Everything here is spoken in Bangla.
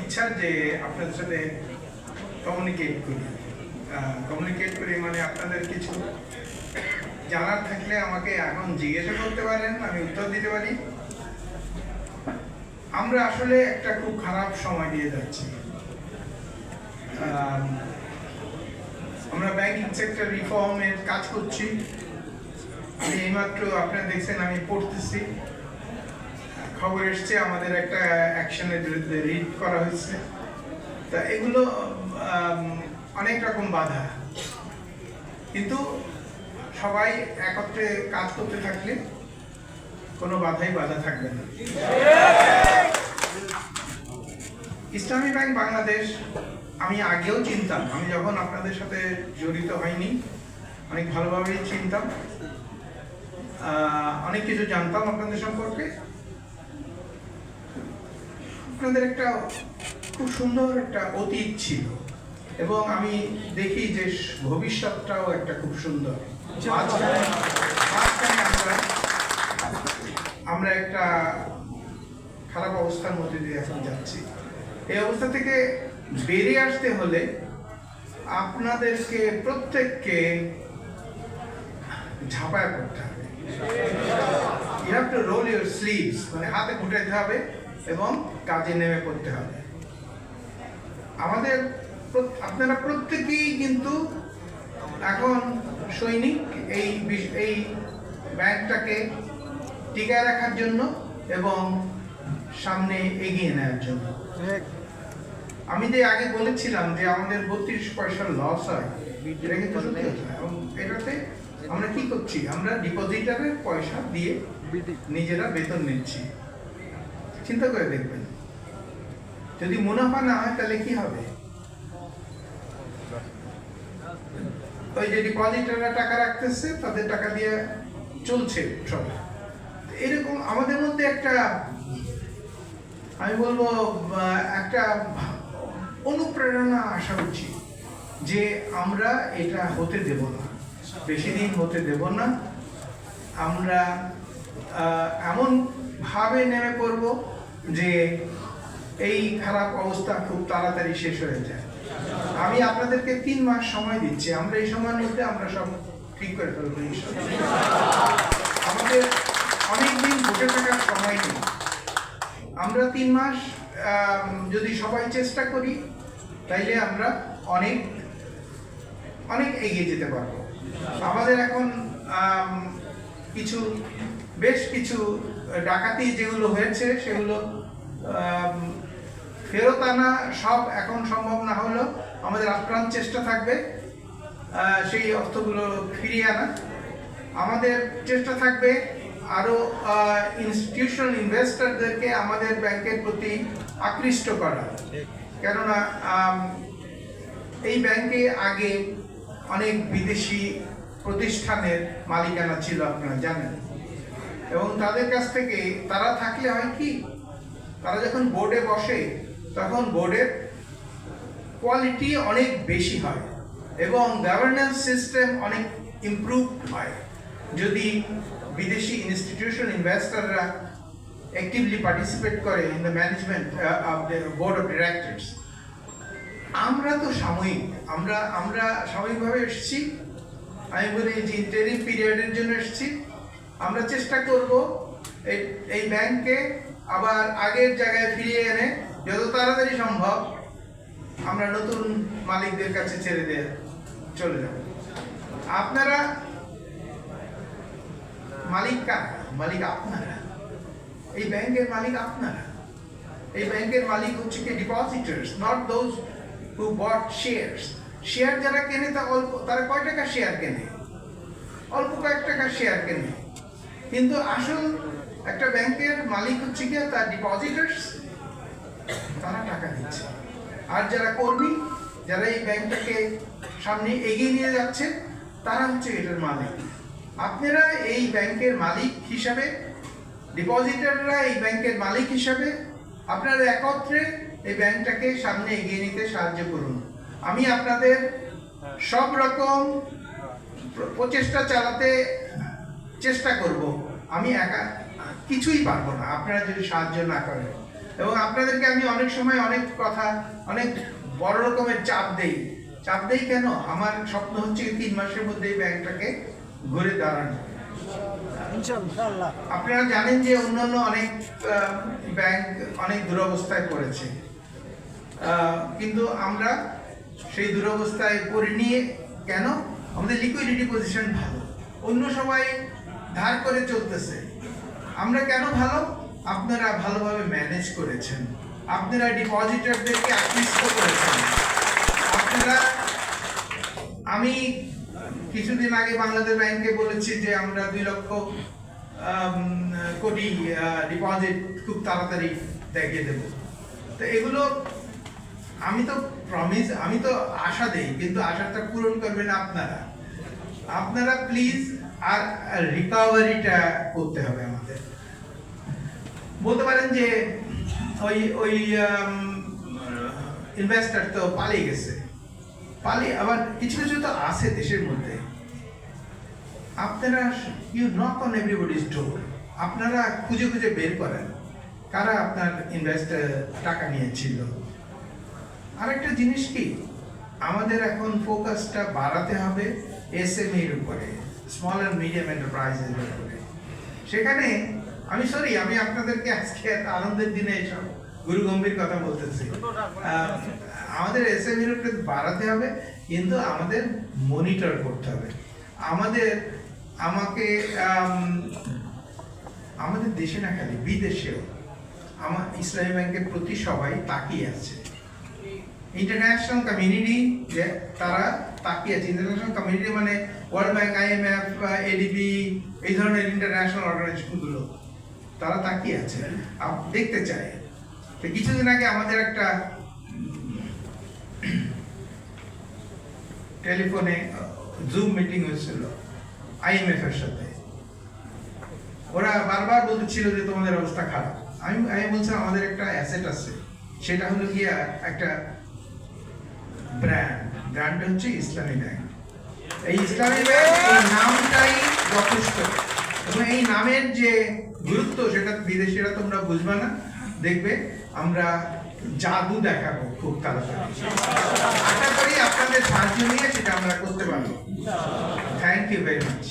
ইচ্ছা যে আপনাদের সাথে কমিউনিকেট করি। কমিউনিকেট করি মানে আপনাদের কিছু জানার থাকলে আমাকে এখন জিজ্ঞাসা করতে পারেন আমি উত্তর দিতে পারি। আমরা আসলে একটা খুব খারাপ সময় দিয়ে যাচ্ছি। আম, আমরা ব্যাংকিং সেক্টর রিফর্মের কাজ করছি। আমি এইমাত্র আপনারা দেখছেন আমি পড়তেছি। খবর এসছে, আমাদের একটা অ্যাকশনের বিরুদ্ধে রিড করা হয়েছে। তা এগুলো অনেক রকম বাধা। কিন্তু সবাই একত্রে কাজ করতে থাকলে কোনো বাধাই বাধা থাকবে না। ইসলামী ব্যাংক বাংলাদেশ, আমি আগেও চিনতাম, আমি যখন আপনাদের সাথে জড়িত হয়নি অনেক ভালোভাবেই চিনতাম। অনেক কিছু জানতাম আপনাদের সম্পর্কে। আপনাদের একটা খুব সুন্দর একটা অতীত ছিল। এবং আমি দেখি যে ভবিষ্যৎটাও একটা খুব সুন্দর। আমরা একটা খারাপ অবস্থার মধ্যে দিয়ে এখন যাচ্ছি। এই অবস্থা থেকে বেরিয়ে আসতে হলে আপনাদেরকে প্রত্যেককে ঝাঁপায় পড়তে হবে। You have to roll your sleeves মানে হাতে ফুটাইতে হবে। এবং কাজে নেমে পড়তে হবে। আমাদের আপনারা প্রত্যেকেই কিন্তু এখন সৈনিক এই এই ব্যাংকটাকে টিকায় রাখার জন্য এবং সামনে এগিয়ে নেওয়ার জন্য। আমি যে আগে বলেছিলাম যে আমাদের বত্রিশ পয়সার লস হয়, এটা কিন্তু এবং এটাতে আমরা কি করছি? আমরা ডিপোজিটারের পয়সা দিয়ে নিজেরা বেতন নিচ্ছি। চিন্তা করে দেখবেন। যদি মুনাফা না হয়, তাহলে কি হবে? ওই যে ডিপোজিটাররা টাকা রাখতেছে, তাদের টাকা দিয়ে চলছে সব। এরকম আমাদের মধ্যে একটা, আমি বলব একটা অনুপ্রেরণা আসা উচিত যে আমরা এটা হতে দেব না। বেশি দিন হতে দেব না। আমরা আহ, এমন ভাবে নেমে পড়ব যে এই খারাপ অবস্থা খুব তাড়াতাড়ি শেষ হয়ে যায়। আমি আপনাদেরকে তিন মাস সময় দিচ্ছি। আমরা এই সময়ের মধ্যে আমরা সব ঠিক করে ফেলব আমাদের অনেক দিন বসে থাকার সময় নেই। আমরা তিন মাস যদি সবাই চেষ্টা করি তাইলে আমরা অনেক অনেক এগিয়ে যেতে পারব। আমাদের এখন কিছু বেশ কিছু ডাকাতি যেগুলো হয়েছে সেগুলো ফেরত আনা সব এখন সম্ভব না হলেও আমাদের আপ্রাণ চেষ্টা থাকবে সেই অর্থগুলো ফিরিয়ে আনা। আমাদের চেষ্টা থাকবে আরও ইনস্টিটিউশনাল ইনভেস্টরদেরকে আমাদের ব্যাংকের প্রতি আকৃষ্ট করা। কেননা এই ব্যাংকে আগে অনেক বিদেশি প্রতিষ্ঠানের মালিকানা ছিল আপনারা জানেন। এবং তাদের কাছ থেকে তারা থাকলে হয় কি? তারা যখন বোর্ডে বসে, তখন বোর্ডের কোয়ালিটি অনেক বেশি হয় এবং গভর্নেন্স সিস্টেম অনেক ইমপ্রুভ হয়। যদি বিদেশি ইনস্টিটিউশন ইনভেস্টররা অ্যাক্টিভলি পার্টিসিপেট করে in the management of the board of directors আমরা তো সাময়িক, আমরা আমরা সাময়িকভাবে এসেছি। আমি বলি যে ইন্টারিম পিরিয়ডের জন্য এসেছি। আমরা চেষ্টা করব এই এই ব্যাংককে আবার আগের জায়গায় ফিরিয়ে এনে যত তাড়াতাড়ি সম্ভব আমরা নতুন মালিকদের কাছে ছেড়ে দিয়ে চলে যাব। আপনারা মালিক কারা? মালিক আপনারা। এই ব্যাংকের মালিক আপনারা। এই ব্যাংকের মালিক হচ্ছে কি? Depositors not those who bought shares share যারা কেনে তা অল্প, তারা কয় টাকা শেয়ার কেনে? অল্প কয়েক টাকা শেয়ার কেনে। কিন্তু আসল একটা ব্যাংকের মালিক হচ্ছে কি তার ডিপোজিটার্স তারা টাকা দিচ্ছে। আর যারা কর্মী, যারা এই ব্যাংকটাকে সামনে এগিয়ে নিয়ে যাচ্ছে, তারা হচ্ছে এটার মালিক। আপনারা এই ব্যাংকের মালিক হিসাবে ডিপোজিটাররা এই ব্যাংকের মালিক হিসাবে, আপনারা একত্রে এই ব্যাংকটাকে সামনে এগিয়ে নিতে সাহায্য করুন। আমি আপনাদের সব রকম প্র- প্রচেষ্টা চালাতে চেষ্টা করব। আমি একা কিছুই পারব না। আপনারা যদি সাহায্য না করেন। এবং আপনাদেরকে আমি অনেক সময় অনেক কথা অনেক বড় রকমের চাপ দেই। চাপ দেই কেন? আমার স্বপ্ন হচ্ছে তিন মাসের মধ্যে এই ব্যাংকটাকে ঘুরে দাঁড়ানো। আপনারা জানেন যে অন্যান্য অনেক ব্যাংক অনেক দুরবস্থায় পড়েছে। কিন্তু আমরা সেই দুরবস্থায় পড়ে নিয়ে কেন? আমাদের লিকুইডিটি পজিশন ভালো। অন্য সবাই ধার করে চলতেছে। আমরা কেন ভালো? আপনারা ভালোভাবে ম্যানেজ করেছেন। আপনারা ডিপোজিটারদেরকে আকৃষ্ট করেছেন। আপনারা, আমি কিছুদিন আগে বাংলাদেশ ব্যাংকে বলেছি যে আমরা দুই লক্ষ কোটি ডিপোজিট খুব তাড়াতাড়ি দেখিয়ে দেব। তো এগুলো আমি তো প্রমিস আমি তো আশা দেই, কিন্তু আশাটা পূরণ করবেন আপনারা। আপনারা প্লিজ আর রিকভারিটা করতে হবে আমাদের। বলতে পারেন যে ওই ওই ইনভেস্টার তো পালিয়ে গেছে। পালিয়ে, আবার কিছু কিছু তো আছে দেশের মধ্যে। আপনারা you knock on everybody's door আপনারা খুঁজে খুঁজে বের করেন। কারা আপনার ইনভেস্টার টাকা নিয়েছিল? আরেকটা জিনিস কি? আমাদের এখন ফোকাসটা বাড়াতে হবে এসএমইর উপরে। স্মল অ্যান্ড মিডিয়াম এন্টারপ্রাইজের উপরে সেখানে আমি সরি আমি আপনাদেরকে আজকে আনন্দের দিনে এসব গুরু গম্ভীর কথা বলতেছি। আমাদের এসএমইর উপরে বাড়াতে হবে কিন্তু আমাদের মনিটর করতে হবে। আমাদের আমাকে আম, আমাদের দেশে না খালি বিদেশেও আমার ইসলামী ব্যাংকের প্রতি সবাই তাকিয়ে আছে। ইন্টারন্যাশনাল কমিউনিটি তারা তাকিয়ে আছে। ইন্টারন্যাশনাল কমিউনিটি মানে ওয়ার্ল্ড ব্যাংক আইএমএফ এডিবি এই ধরনের ইন্টারন্যাশনাল অর্গানাইজেশনগুলো তারা তাকিয়ে আছে। দেখতে চায়। তো কিছুদিন আগে আমাদের একটা টেলিফোনে জুম মিটিং হয়েছিল আইএমএফ এর সাথে। ওরা বারবার বলতেছিল যে তোমাদের অবস্থা খারাপ। আমি আমি বলছিলাম, আমাদের একটা অ্যাসেট আছে। সেটা হলো গিয়া একটা ব্র্যান্ড ব্র্যান্ড হচ্ছে ইসলামী ব্যাংক। এই ইসলামী ব্যাংক এই নামটাই যথেষ্ট। এবং এই নামের যে গুরুত্ব, সেটা বিদেশিরা তোমরা বুঝবে না। দেখবে আমরা জাদু দেখাবো খুব তাড়াতাড়ি। আশা করি আপনাদের সাহায্য নিয়ে সেটা আমরা করতে পারব। Thank you very much